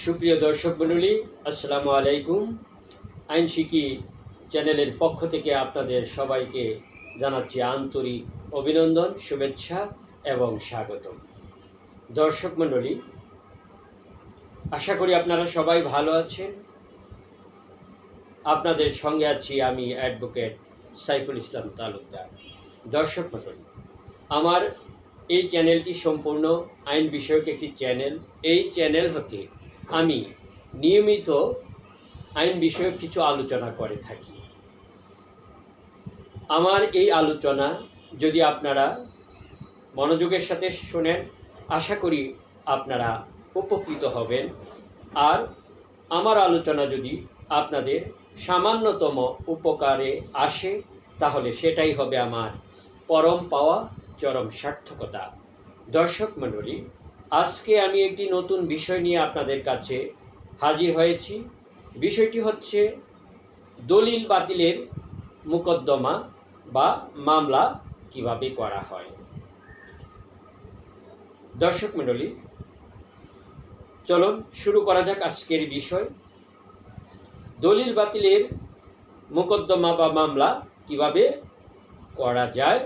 সুপ্রিয় দর্শক মণ্ডলী, আসসালামু আলাইকুম। আইন শিকি চ্যানেলের পক্ষ থেকে আপনাদের সবাইকে জানাচ্ছি আন্তরিক অভিনন্দন, শুভেচ্ছা এবং স্বাগতম। দর্শক মণ্ডলী, আশা করি আপনারা সবাই ভালো আছেন। আপনাদের সঙ্গে আছি আমি অ্যাডভোকেট সাইফুল ইসলাম তালুকদার। দর্শক মণ্ডলী, আমার এই চ্যানেলটি সম্পূর্ণ আইন বিষয়ক একটি চ্যানেল। এই চ্যানেল হতে আমি নিয়মিত আইন বিষয়ক কিছু আলোচনা করে থাকি। আমার এই আলোচনা যদি আপনারা মনোযোগের সাথে শোনেন, আশা করি আপনারা উপকৃত হবেন। আর আমার আলোচনা যদি আপনাদের সামান্যতম উপকারে আসে, তাহলে সেটাই হবে আমার পরম পাওয়া চরম সার্থকতা। দর্শক মণ্ডলী আজকে আমি একটি নতুন বিষয় নিয়ে আপনাদের কাছে হাজির হয়েছি। বিষয়টি হচ্ছে দলিল বাতিলের মোকদ্দমা বা মামলা কীভাবে করা হয়। দর্শক মণ্ডলী, চলুন শুরু করা যাক আজকের বিষয়। দলিল বাতিলের মোকদ্দমা বা মামলা কীভাবে করা যায়,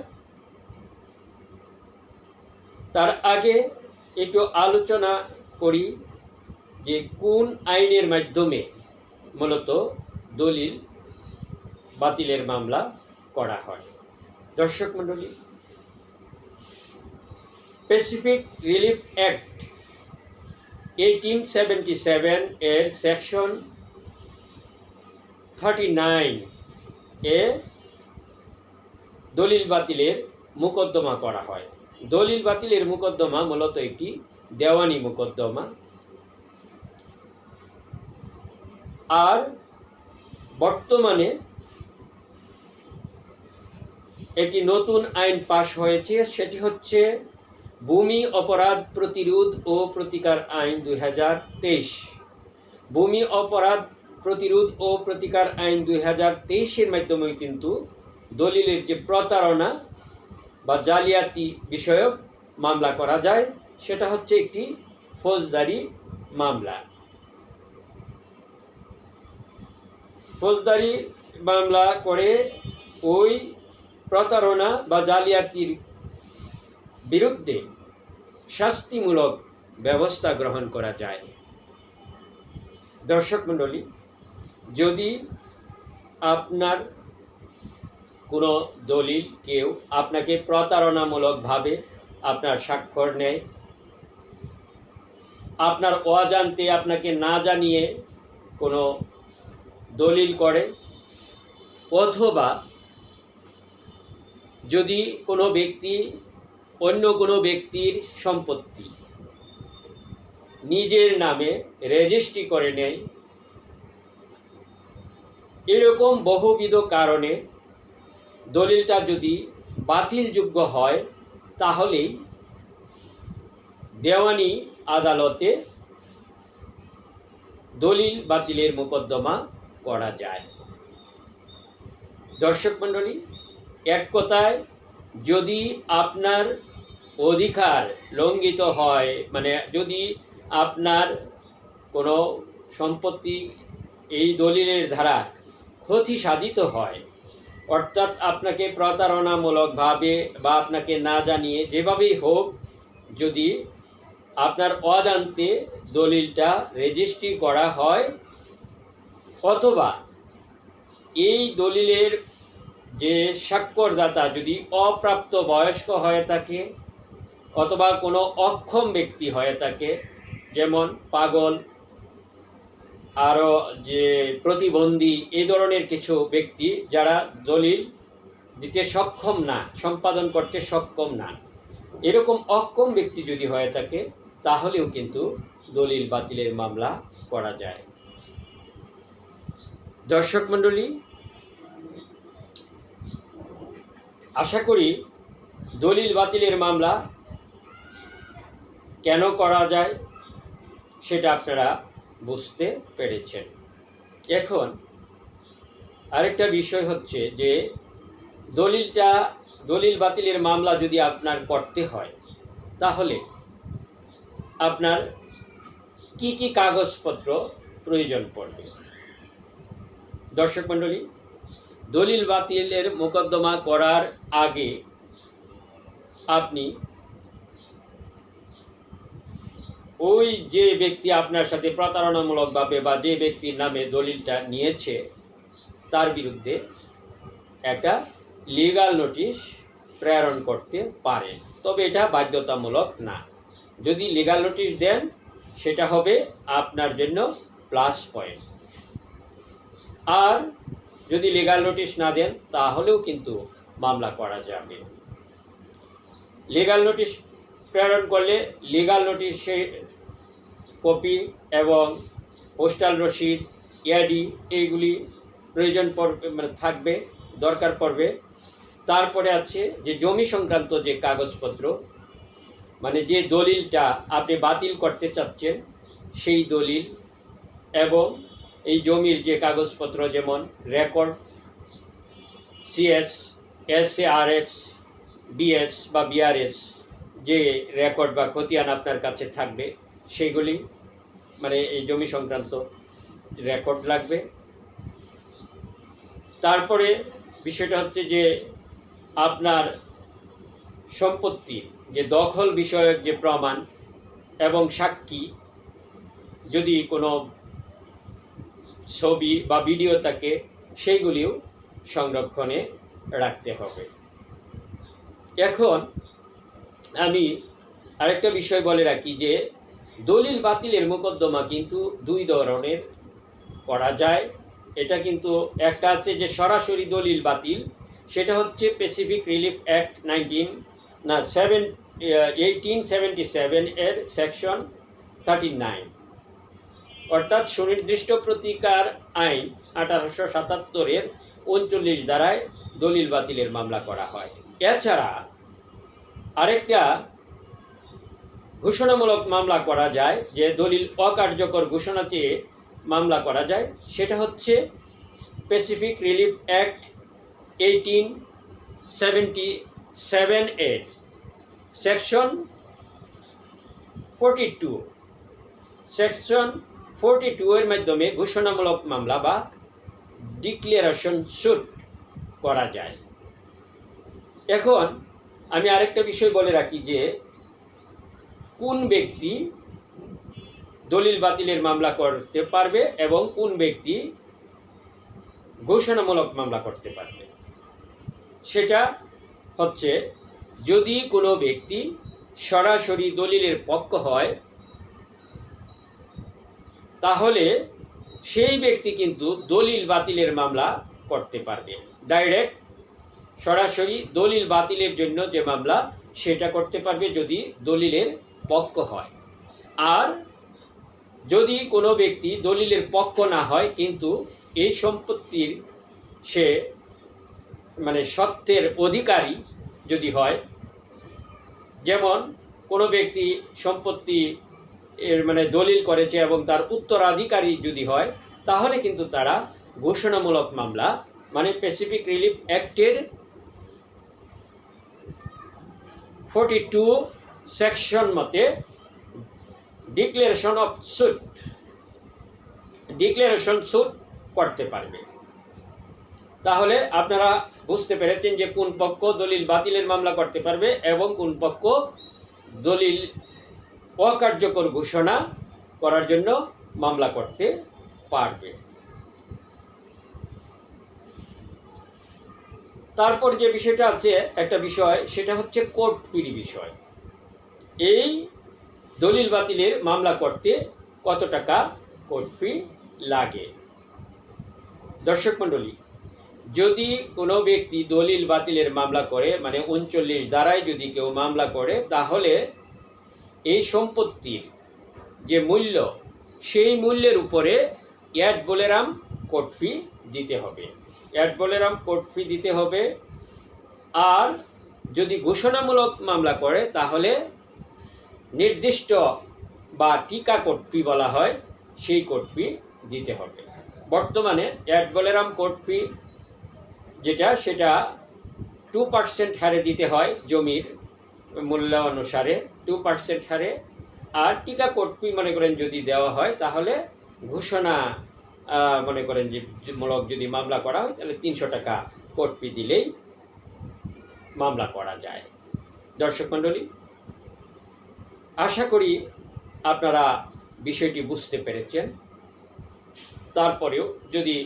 তার আগে একটু আলোচনা করি যে কোন আইনের মাধ্যমে মূলত দলিল বাতিলের মামলা করা হয়। দর্শক মণ্ডলী specific relief act eighteen seventy seven এর সেকশন থার্টি নাইন এ দলিল বাতিলের মোকদ্দমা করা হয়। দলিল বাতিলের মোকদ্দমা মূলত একটি দেওয়ানি মোকদ্দমা। আর বর্তমানে একটি নতুন আইন পাশ হয়েছে, সেটি হচ্ছে ভূমি অপরাধ প্রতিরোধ ও প্রতিকার আইন দুই হাজার তেইশ। ভূমি অপরাধ প্রতিরোধ ও প্রতিকার আইন দুই হাজার তেইশের মাধ্যমে কিন্তু দলিলের যে প্রতারণা বা জালিয়াতি বিষয়ক মামলা করা যায়, সেটা হচ্ছে একটি ফৌজদারি মামলা। ফৌজদারি মামলা করে ওই প্রতারণা বা জালিয়াতির বিরুদ্ধে শাস্তিমূলক ব্যবস্থা গ্রহণ করা যায়। দর্শক মণ্ডলী, যদি আপনার কোনো দলিল কেউ আপনাকে প্রতারণামূলকভাবে আপনার স্বাক্ষর নেয়। আপনার অজান্তে আপনাকে না জানিয়ে কোনো দলিল করে, অথবা যদি কোনো ব্যক্তি, অন্য কোনো ব্যক্তির সম্পত্তি নিজের নামে রেজিস্ট্রি করে নেয়, এরকম বহুবিধ কারণে দলিলটা যদি বাতিলযোগ্য হয়, তাহলেই দেওয়ানি আদালতে দলিল বাতিলের মোকদ্দমা করা যায়। দর্শক মণ্ডলী, এক কথায় যদি আপনার অধিকার লঙ্ঘিত হয় মানে যদি আপনার কোনো সম্পত্তি এই দলিলের দ্বারা ক্ষতি সাধিত হয় অর্থাৎ আপনাকে প্রতারণামূলকভাবে বা আপনাকে না জানিয়ে যেভাবেই হোক যদি আপনার অজান্তে দলিলটা রেজিস্ট্রি করা হয় অথবা এই দলিলের যে স্বাক্ষরদাতা যদি অপ্রাপ্ত বয়স্ক হয়ে থাকে অথবা কোনো অক্ষম ব্যক্তি হয়ে থাকে, যেমন পাগল আরও যে প্রতিবন্ধী এই ধরনের কিছু ব্যক্তি যারা দলিল দিতে সক্ষম না, সম্পাদন করতে সক্ষম না, এরকম অক্ষম ব্যক্তি যদি হয়ে থাকে, তাহলেও কিন্তু দলিল বাতিলের মামলা করা যায়। দর্শক মণ্ডলী, আশা করি দলিল বাতিলের মামলা কেন করা যায়, সেটা আপনারা বুঝতে পেরেছেন। এখন আরেকটা বিষয় হচ্ছে যে দলিলটা, দলিল বাতিলের মামলা যদি আপনার করতে হয়, তাহলে আপনার কি কি কাগজপত্র প্রয়োজন পড়বে? দর্শক মণ্ডলী, দলিল বাতিলের মোকদ্দমা করার আগে আপনি ওই যে ব্যক্তি আপনার সাথে প্রতারণামূলকভাবে বা যে ব্যক্তির নামে দলিলটা নিয়েছে, তার বিরুদ্ধে একটা লিগাল নোটিশ প্রেরণ করতে পারেন তবে এটা বাধ্যতামূলক না। যদি লিগাল নোটিশ দেন, সেটা হবে আপনার জন্য প্লাস পয়েন্ট আর যদি লিগাল নোটিশ না দেন, তাহলেও কিন্তু মামলা করা যাবে। লিগাল নোটিশ প্রেরণ করলে লিগাল নোটিশে কপি এবং পোস্টাল রসিদ ইয়াডি এইগুলি প্রয়োজন পড়বে মানে থাকবে, দরকার পড়বে। তারপরে আছে যে জমি সংক্রান্ত যে কাগজপত্র মানে যে দলিলটা আপনি বাতিল করতে চাচ্ছেন, সেই দলিল এবং এই জমির যে কাগজপত্র যেমন record CS S A R X BS বা বিআরএস যে রেকর্ড বা খতিয়ান আপনার কাছে থাকবে, সেইগুলি মানে এই জমি সংক্রান্ত রেকর্ড লাগবে। তারপরে বিষয়টা হচ্ছে যে আপনার সম্পত্তি, যে দখল বিষয়ক যে প্রমাণ এবং সাক্ষী, যদি কোনো ছবি বা ভিডিও থাকে, সেইগুলিও সংরক্ষণে রাখতে হবে। এখন আমি আরেকটা বিষয় বলে রাখি যে দলিল বাতিলের মোকদ্দমা কিন্তু দুই ধরনের করা যায়। এটা কিন্তু একটা আছে যে সরাসরি দলিল বাতিল, সেটা হচ্ছে প্যাসিফিক রিলিফ অ্যাক্ট নাইনটিন না সেভেন এইটিন সেভেন্টি সেভেন এর সেকশন থার্টি নাইন অর্থাৎ সুনির্দিষ্ট প্রতিকার আইন আঠারোশো সাতাত্তরের উনচল্লিশ দ্বারায় দলিল বাতিলের মামলা করা হয়। এছাড়া আরেকটা ঘোষণামূলক মামলা করা যায়, যে দলিল অকার্যকর ঘোষণা চেয়ে মামলা করা যায়, সেটা হচ্ছে specific relief act eighteen seventy seven এর section forty two section forty two এর মাধ্যমে ঘোষণামূলক মামলা বা ডিক্লারেশন সুট করা যায়। এখন আমি আরেকটা বিষয় বলে রাখি যে কোন ব্যক্তি দলিল বাতিলের মামলা করতে পারবে এবং কোন ব্যক্তি ঘোষণামূলক মামলা করতে পারবে? সেটা হচ্ছে, যদি কোনো ব্যক্তি সরাসরি দলিলের পক্ষ হয়, তাহলে সেই ব্যক্তি কিন্তু দলিল বাতিলের মামলা করতে পারবে। ডাইরেক্ট সরাসরি দলিল বাতিলের জন্য যে মামলা, সেটা করতে পারবে যদি দলিলের পক্ষ হয়। আর যদি কোনো ব্যক্তি দলিলের পক্ষ না হয়, কিন্তু এই সম্পত্তির সে মানে সত্যের অধিকারী যদি হয়, যেমন কোনো ব্যক্তি সম্পত্তি এর মানে দলিল করেছে এবং তার উত্তরাধিকারী যদি হয়, তাহলে কিন্তু তারা ঘোষণামূলক মামলা মানে প্যাসিফিক রিলিফ অ্যাক্টের ফোর্টি টু সেকশন মতে declaration of suit declaration suit করতে পারবে। তাহলে আপনারা বুঝতে পেরেছেন যে কোন পক্ষ দলিল বাতিলের মামলা করতে পারবে এবং কোন পক্ষ দলিল অকার্যকর ঘোষণা করার জন্য মামলা করতে পারবে। তারপর যে বিষয়টা আছে, একটা বিষয়, সেটা হচ্ছে কোর্ট ফিরি বিষয়। এই দলিল বাতিলের মামলা করতে কত টাকা কোর্ট ফি লাগে? দর্শক মণ্ডলী, যদি কোনো ব্যক্তি দলিল বাতিলের মামলা করে মানে উনচল্লিশ দ্বারাই যদি কেউ মামলা করে, তাহলে এই সম্পত্তির যে মূল্য, সেই মূল্যের উপরে অ্যাড বলেরাম কোর্ট ফি দিতে হবে। অ্যাড বলেরাম কোর্ট ফি দিতে হবে। আর যদি ঘোষণামূলক মামলা করে, তাহলে নির্দিষ্ট বা টিকা কোর্ট ফি বলা হয়, সেই কোর্ট ফি দিতে হবে। বর্তমানে অ্যাড বলেরাম কোর্ট যেটা, সেটা টু পার্সেন্ট হারে দিতে হয় জমির মূল্য অনুসারে টু পার্সেন্ট হারে। আর টিকা কোটপি মনে করেন যদি দেওয়া হয়, তাহলে ঘোষণা মনে করেন যে মূলক যদি মামলা করা হয়, তাহলে তিনশো টাকা কোটপি দিলেই মামলা করা যায়। দর্শক মণ্ডলী আশা করি আপনারা বিষয়টি বুঝতে পেরেছেন। তারপরেও যদি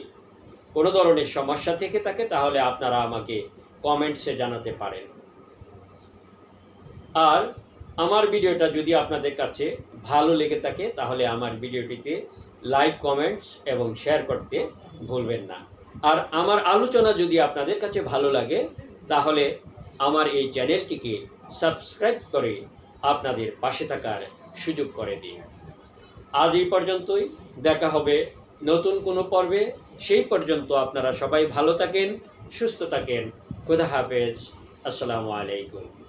কোনো ধরনের সমস্যা থেকে থাকে, তাহলে আপনারা আমাকে কমেন্টসে জানাতে পারেন। আর আমার ভিডিওটা যদি আপনাদের কাছে ভালো লেগে থাকে, তাহলে আমার ভিডিওটিতে লাইক, কমেন্টস এবং শেয়ার করতে ভুলবেন না। আর আমার আলোচনা যদি আপনাদের কাছে ভালো লাগে, তাহলে আমার এই চ্যানেলটিকে সাবস্ক্রাইব করে আপনাদের পাশে থাকার সুযোগ করে দিন। আজ এই পর্যন্তই। দেখা হবে নতুন কোনো পর্বে। সেই পর্যন্ত আপনারা সবাই ভালো থাকেন, সুস্থ থাকেন। খুদা হাফেজ। আসসালামু আলাইকুম।